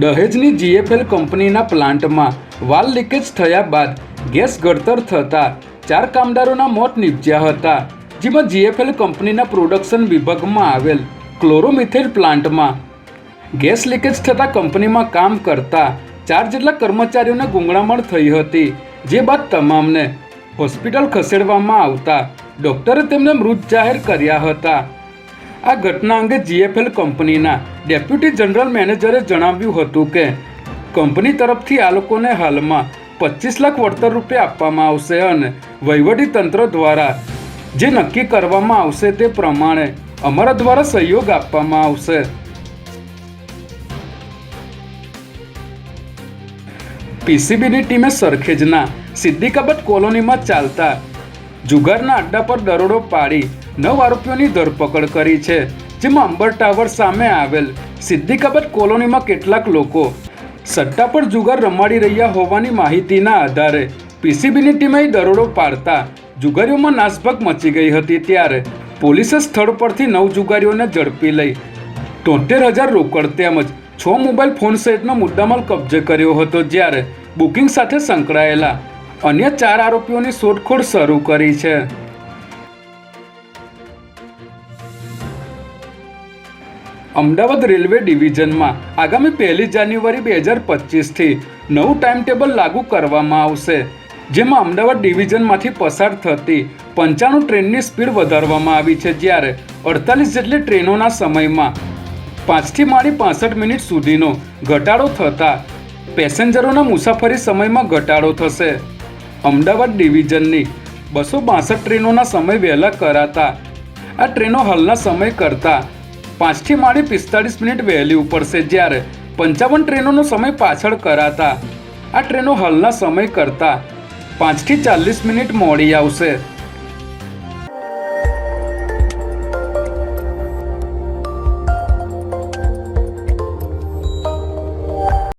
દહેજની GFL કંપનીના પ્લાન્ટમાં વાલ leakage થયા બાદ ગેસ ગળતર થતાં ચાર કામદારોના મોત નીપજ્યા હતા, જેમાં જીએફએલ કંપનીના પ્રોડક્શન વિભાગમાં આવેલ ક્લોરોમિથેલ પ્લાન્ટમાં ગેસ લીકેજ થતાં કંપનીમાં કામ કરતા ચાર જેટલા કર્મચારીઓને ગુંગળામણ થઈ હતી, જે બાદ તમામને હોસ્પિટલ ખસેડવામાં આવતા ડૉક્ટરે તેમને મૃત જાહેર કર્યા હતા. આ ઘટના અંગે જીએફએલ કંપનીના ડેપ્યુટી જનરલ મેનેજરે જણાવ્યું હતું કે, કંપની તરફથી આ લોકોને હાલમાં પચીસ લાખ વળતર રૂપિયા આપવામાં આવશે અને વહીવટી તંત્ર દ્વારા જે નક્કી કરવામાં આવશે તે પ્રમાણે અમારા દ્વારા સહયોગ આપવામાં આવશે. પીસીબીની ટીમે સરખેજના સિદ્દીકાબાદ કોલોનીમાં ચાલતા જુગારના અડ્ડા પર દરોડો પાડી નવ આરોપીઓની ધરપકડ કરી છે, જેમાં અંબર ટાવર સામે આવેલ સિદ્ધિકાબાદ કોલોનીમાં કેટલાક લોકો સટ્ટા પર જુગાર રમાડી રહ્યા હોવાની માહિતીના આધારે પીસીબીની ટીમે દરોડો પાડતા જુગારીઓમાં નાસભાગ મચી ગઈ હતી ત્યારે પોલીસે સ્થળ પરથી નવ જુગારીઓને ઝડપી લઈ તોતેર હજાર રોકડ તેમજ છ મોબાઈલ ફોન સહિતનો મુદ્દામાલ કબજે કર્યો હતો, જ્યારે બુકિંગ સાથે સંકળાયેલા અન્ય ચાર આરોપીઓની શોધખોળ શરૂ કરી છે. અમદાવાદ રેલવે ડિવિઝનમાં આગામી પહેલી જાન્યુઆરી બે હજાર પચીસથી નવું ટાઈમ ટેબલ લાગુ કરવામાં આવશે, જેમાં અમદાવાદ ડિવિઝનમાંથી પસાર થતી પંચાણું ટ્રેનની સ્પીડ વધારવામાં આવી છે જ્યારે અડતાલીસ જેટલી ટ્રેનોના સમયમાં પાંચથી માંડી પાસઠ મિનિટ સુધીનો ઘટાડો થતાં પેસેન્જરોના મુસાફરી સમયમાં ઘટાડો થશે. અમદાવાદ ડિવિઝનની બસો બાસઠ ટ્રેનોના સમય વહેલા કરાતા. આ ટ્રેનો હાલના સમય કરતાં પાંચથી માળી પિસ્તાળીસ મિનિટ વહેલી ઉપડશે જ્યારે પંચાવન ટ્રેનોનો સમય પાછળ કરાતા. આ ટ્રેનો હાલના સમય કરતાં પાંચથી ચાલીસ મિનિટ મોડી આવશે.